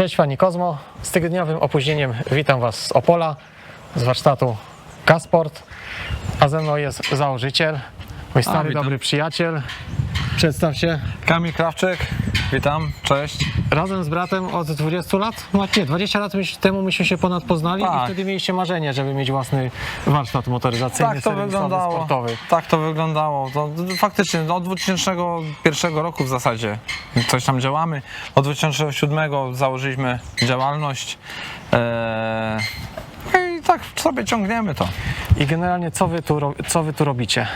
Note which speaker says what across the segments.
Speaker 1: Cześć Fani Kozmo. Z tygodniowym opóźnieniem witam Was z Opola, z warsztatu Kasport, a ze mną jest założyciel, mój stary,
Speaker 2: witam.
Speaker 1: dobry przyjaciel. Przedstaw się.
Speaker 2: Kamil Krawczyk, witam, cześć.
Speaker 1: Razem z bratem od 20 lat? No nie, 20 lat temu myśmy się ponad poznali i
Speaker 2: Tak.
Speaker 1: wtedy mieliście marzenie, żeby mieć własny warsztat motoryzacyjny,
Speaker 2: Tak to wyglądało.
Speaker 1: sportowy.
Speaker 2: Tak to wyglądało. To, to faktycznie no, od 2001 roku w zasadzie coś tam działamy. Od 2007 założyliśmy działalność. Eee, I tak sobie ciągniemy to.
Speaker 1: I generalnie co wy tu, co wy tu robicie?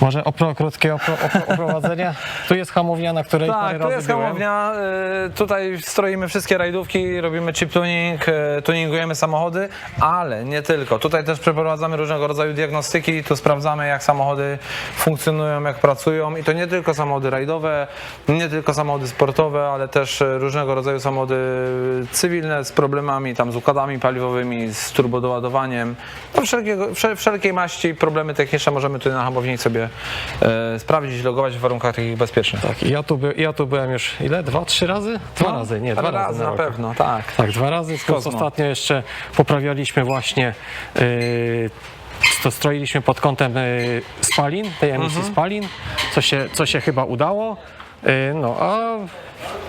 Speaker 1: Może opro, krótkie opro, opro, oprowadzenie? Tu jest hamownia, na której
Speaker 2: Tak, tu jest
Speaker 1: byłem.
Speaker 2: hamownia. e, Tutaj stroimy wszystkie rajdówki, robimy chip tuning, e, tuningujemy samochody, ale nie tylko. Tutaj też przeprowadzamy różnego rodzaju diagnostyki, tu sprawdzamy jak samochody funkcjonują, jak pracują i to nie tylko samochody rajdowe, nie tylko samochody sportowe, ale też e, różnego rodzaju samochody cywilne z problemami, tam z układami paliwowymi, z turbodoładowaniem. No wszelkiego, wszel- wszelkiej maści problemy techniczne możemy tutaj na hamowni sobie e, sprawdzić, logować w warunkach takich bezpiecznych.
Speaker 1: Tak, ja tu, by, ja tu byłem już ile? Dwa, trzy razy? Dwa razy, nie, dwa razy,
Speaker 2: razy
Speaker 1: na
Speaker 2: na pewno, tak.
Speaker 1: Tak, dwa razy.
Speaker 2: Kozmo.
Speaker 1: ostatnio jeszcze poprawialiśmy właśnie, yy, to stroiliśmy pod kątem yy, spalin, tej emisji
Speaker 2: Mhm.
Speaker 1: spalin, co się, co się chyba udało. Yy, no, a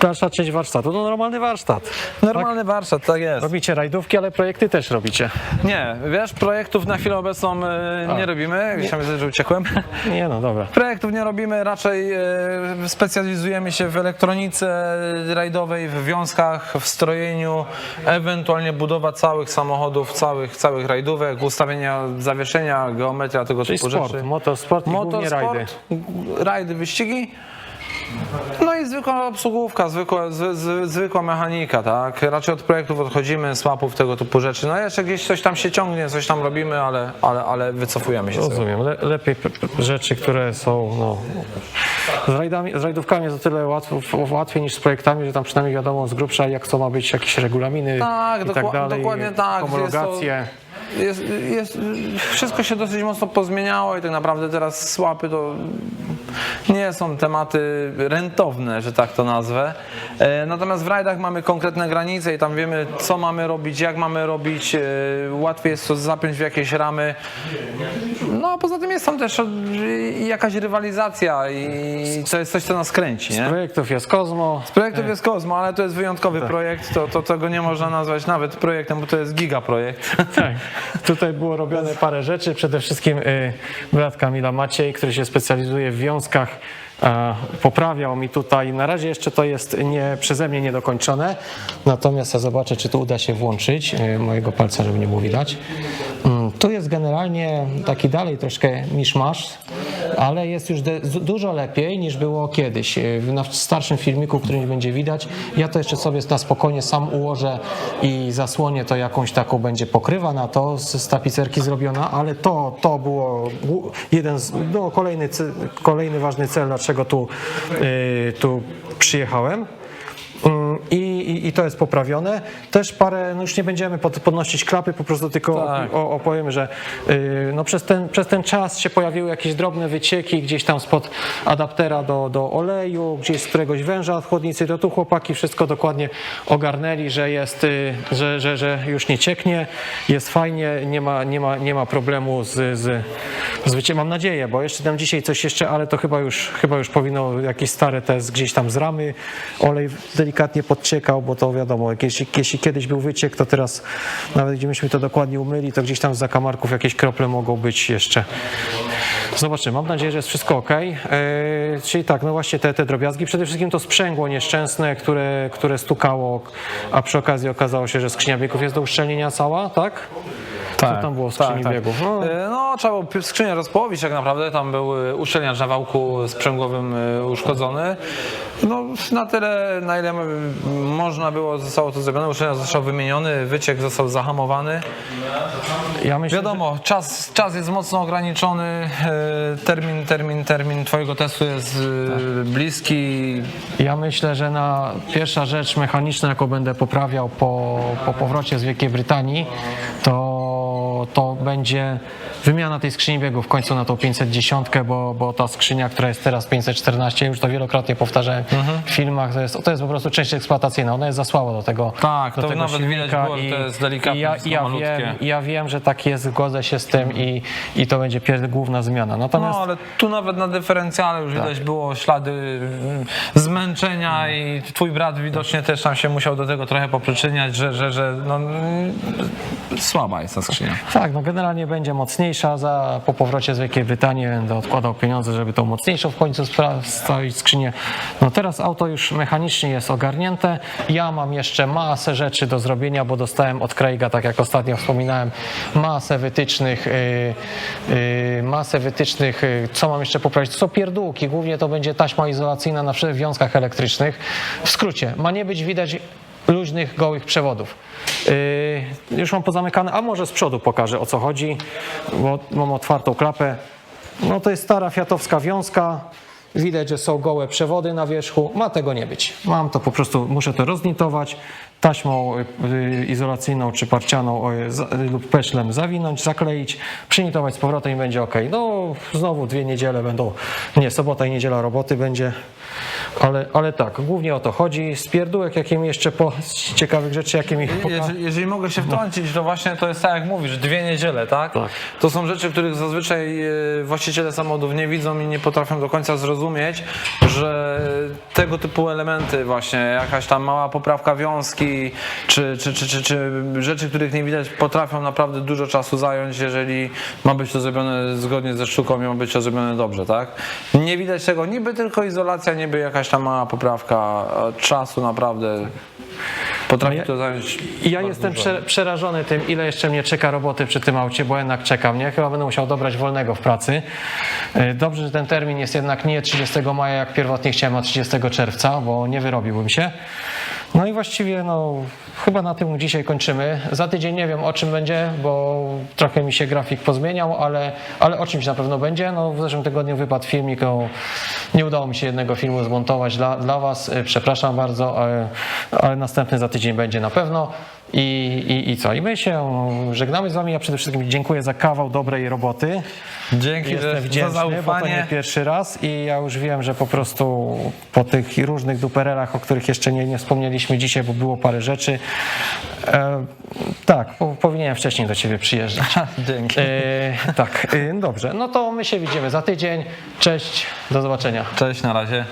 Speaker 1: dalsza część warsztatu to normalny warsztat.
Speaker 2: Normalny warsztat, tak jest.
Speaker 1: Robicie rajdówki, ale projekty też robicie.
Speaker 2: Nie, wiesz, projektów na chwilę obecną e, nie robimy. Myślałem, że uciekłem.
Speaker 1: Nie no, dobra.
Speaker 2: Projektów nie robimy, raczej e, specjalizujemy się w elektronice rajdowej, w wiązkach, w strojeniu, ewentualnie budowa całych samochodów, całych, całych rajdówek, ustawienia zawieszenia, geometria, tego
Speaker 1: Czyli
Speaker 2: typu
Speaker 1: sport,
Speaker 2: rzeczy.
Speaker 1: motorsport i głównie rajdy.
Speaker 2: rajdy, wyścigi. No i zwykła obsługówka, zwykła, z, z, zwykła mechanika, tak? Raczej od projektów odchodzimy, swapów, tego typu rzeczy. No jeszcze gdzieś coś tam się ciągnie, coś tam robimy, ale, ale, ale wycofujemy się. z tego.
Speaker 1: Rozumiem. Le, lepiej p- p- rzeczy, które są no, z, rajdami, z rajdówkami jest o tyle łatwo, łatwiej niż z projektami, że tam przynajmniej wiadomo z grubsza jak to ma być, jakieś regulaminy
Speaker 2: Tak,
Speaker 1: i tak dalej,
Speaker 2: dokładnie tak.
Speaker 1: homologacje.
Speaker 2: Jest, jest, wszystko się dosyć mocno pozmieniało i tak naprawdę teraz słapy to nie są tematy rentowne, że tak to nazwę. E, Natomiast w rajdach mamy konkretne granice i tam wiemy, co mamy robić, jak mamy robić. e, Łatwiej jest to zapiąć w jakieś ramy. No a poza tym jest tam też jakaś rywalizacja i to jest coś, co nas kręci.
Speaker 1: Z
Speaker 2: Nie?
Speaker 1: projektów jest Kozmo.
Speaker 2: Z projektów jest Kozmo, ale to jest wyjątkowy projekt, to, to tego nie można nazwać nawet projektem, bo to jest gigaprojekt.
Speaker 1: Tak. Tutaj było robione parę rzeczy. Przede wszystkim y, brat Kamila Maciej, który się specjalizuje w wiązkach, a, poprawiał mi tutaj. Na razie jeszcze to jest nie, przeze mnie niedokończone. Natomiast ja zobaczę, czy tu uda się włączyć y, mojego palca, żeby nie było widać. Mm, Tu jest generalnie taki dalej troszkę miszmasz, ale jest już dużo lepiej niż było kiedyś. Y, Na starszym filmiku, który nie będzie widać, ja to jeszcze sobie na spokojnie sam ułożę i zasłonię to jakąś taką będzie pokrywa na to z, tapicerki zrobiona, ale to, to było jeden z, no, kolejny, kolejny ważny cel, dlaczego tu, y, tu przyjechałem. I, i, to jest poprawione. Też parę, no już nie będziemy pod, podnosić klapy, po prostu tylko
Speaker 2: Tak.
Speaker 1: o, opowiem, że y, no przez, ten, przez ten czas się pojawiły jakieś drobne wycieki gdzieś tam spod adaptera do, do oleju, gdzieś z któregoś węża od chłodnicy, to tu chłopaki wszystko dokładnie ogarnęli, że jest, y, że, że, że już nie cieknie, jest fajnie, nie ma, nie ma, nie ma problemu z, z, z mam nadzieję, bo jeszcze tam dzisiaj coś jeszcze, ale to chyba już, chyba już powinno jakieś stare te gdzieś tam z ramy olej delikatnie podciekał, bo to wiadomo, jeśli, jeśli kiedyś był wyciek, to teraz nawet gdzie myśmy to dokładnie umyli, to gdzieś tam z zakamarków jakieś krople mogą być jeszcze. Zobaczymy, mam nadzieję, że jest wszystko ok. czyli tak, no właśnie te, te drobiazgi, przede wszystkim to sprzęgło nieszczęsne, które, które stukało, a przy okazji okazało się, że skrzynia biegów jest do uszczelnienia cała, tak? Co tam było w skrzyni biegów? No,
Speaker 2: E, No, trzeba było skrzynię rozpołowić tak naprawdę, tam był e, uszczelniacz na wałku sprzęgłowym e, uszkodzony. No, na tyle, na ile można było, zostało to zrobione, uszczelniacz został wymieniony, wyciek został zahamowany.
Speaker 1: ja myślę,
Speaker 2: Wiadomo, czas, czas jest mocno ograniczony, termin, termin, termin twojego testu jest e, bliski.
Speaker 1: Ja myślę, że na pierwsza rzecz mechaniczna, jaką będę poprawiał po, po powrocie z Wielkiej Brytanii, to to, to będzie wymiana tej skrzyni biegów w końcu na tą 510, bo, bo ta skrzynia, która jest teraz 514, już to wielokrotnie powtarzałem
Speaker 2: Mhm.
Speaker 1: w filmach, to jest, to jest po prostu część eksploatacyjna, ona jest za słaba do tego
Speaker 2: Tak,
Speaker 1: do
Speaker 2: to
Speaker 1: tego
Speaker 2: nawet widać było, że
Speaker 1: i-
Speaker 2: to jest delikatne,
Speaker 1: i ja, i ja wiem, ja wiem, że tak jest, zgodzę się z tym i, i to będzie główna zmiana. Natomiast
Speaker 2: No ale tu nawet na dyferencjale już widać było ślady mm, zmęczenia i twój brat widocznie też tam się musiał do tego trochę poprzyczyniać, że, że, że no, mm, słaba jest ta skrzynia.
Speaker 1: Tak, no generalnie będzie mocniejsza. Za, po powrocie z Wielkiej Brytanii będę odkładał pieniądze, żeby tą mocniejszą w końcu wstawić skrzynię. No teraz auto już mechanicznie jest ogarnięte. Ja mam jeszcze masę rzeczy do zrobienia, bo dostałem od Craiga, tak jak ostatnio wspominałem, masę wytycznych, yy, yy, masę wytycznych, yy, co mam jeszcze poprawić. To są pierdółki, głównie to będzie taśma izolacyjna na wiązkach elektrycznych. W skrócie, ma nie być widać luźnych, gołych przewodów. Yy, już mam pozamykane, a może z przodu pokażę o co chodzi, bo mam otwartą klapę. No to jest stara fiatowska wiązka. Widać, że są gołe przewody na wierzchu. Ma tego nie być. Mam to po prostu, muszę to roznitować taśmą yy, izolacyjną czy parcianą lub peszlem zawinąć, zakleić, przynitować z powrotem i będzie ok. No znowu dwie niedziele będą, nie, sobota i niedziela roboty będzie. Ale, ale tak, głównie o to chodzi. Z pierdółek, jakie mi jeszcze po, z ciekawych rzeczy, jakie mi poka-
Speaker 2: Jeżeli, jeżeli mogę się wtrącić, to właśnie to jest tak jak mówisz, dwie niedziele, tak?
Speaker 1: Tak.
Speaker 2: To są rzeczy, których zazwyczaj e, właściciele samochodów nie widzą i nie potrafią do końca zrozumieć, że tego typu elementy właśnie, jakaś tam mała poprawka wiązki, czy, czy, czy, czy, czy rzeczy, których nie widać, potrafią naprawdę dużo czasu zająć, jeżeli ma być to zrobione zgodnie ze sztuką i ma być to zrobione dobrze, tak? Nie widać tego, niby tylko izolacja, niby jakaś tam mała poprawka, czasu naprawdę potrafi
Speaker 1: No ja-
Speaker 2: to zająć
Speaker 1: ja jestem prze, przerażony tym, ile jeszcze mnie czeka roboty przy tym aucie, bo jednak czekam, nie? Chyba będę musiał dobrać wolnego w pracy. E, Dobrze, że ten termin jest jednak nie 30 maja, jak pierwotnie chciałem, a 30 czerwca, bo nie wyrobiłbym się. No i właściwie, no, chyba na tym dzisiaj kończymy. Za tydzień nie wiem o czym będzie, bo trochę mi się grafik pozmieniał, ale, ale o czymś na pewno będzie. No, w zeszłym tygodniu wypadł filmik, o, nie udało mi się jednego filmu zmontować dla, dla Was. E, Przepraszam bardzo, ale, ale następny za tydzień będzie na pewno. I, i, I co? I my się żegnamy z Wami. Ja przede wszystkim dziękuję za kawał dobrej roboty.
Speaker 2: Dzięki
Speaker 1: Jestem
Speaker 2: że, za
Speaker 1: wdzięczny, bo to nie
Speaker 2: zaufanie.
Speaker 1: pierwszy raz i ja już wiem, że po prostu po tych różnych duperelach, o których jeszcze nie, nie wspomnieliśmy dzisiaj, bo było parę rzeczy, e, tak, po, powinienem wcześniej do Ciebie przyjeżdżać.
Speaker 2: Dzięki.
Speaker 1: E, tak, e, dobrze. No to my się widzimy za tydzień. Cześć, do zobaczenia.
Speaker 2: Cześć, na razie.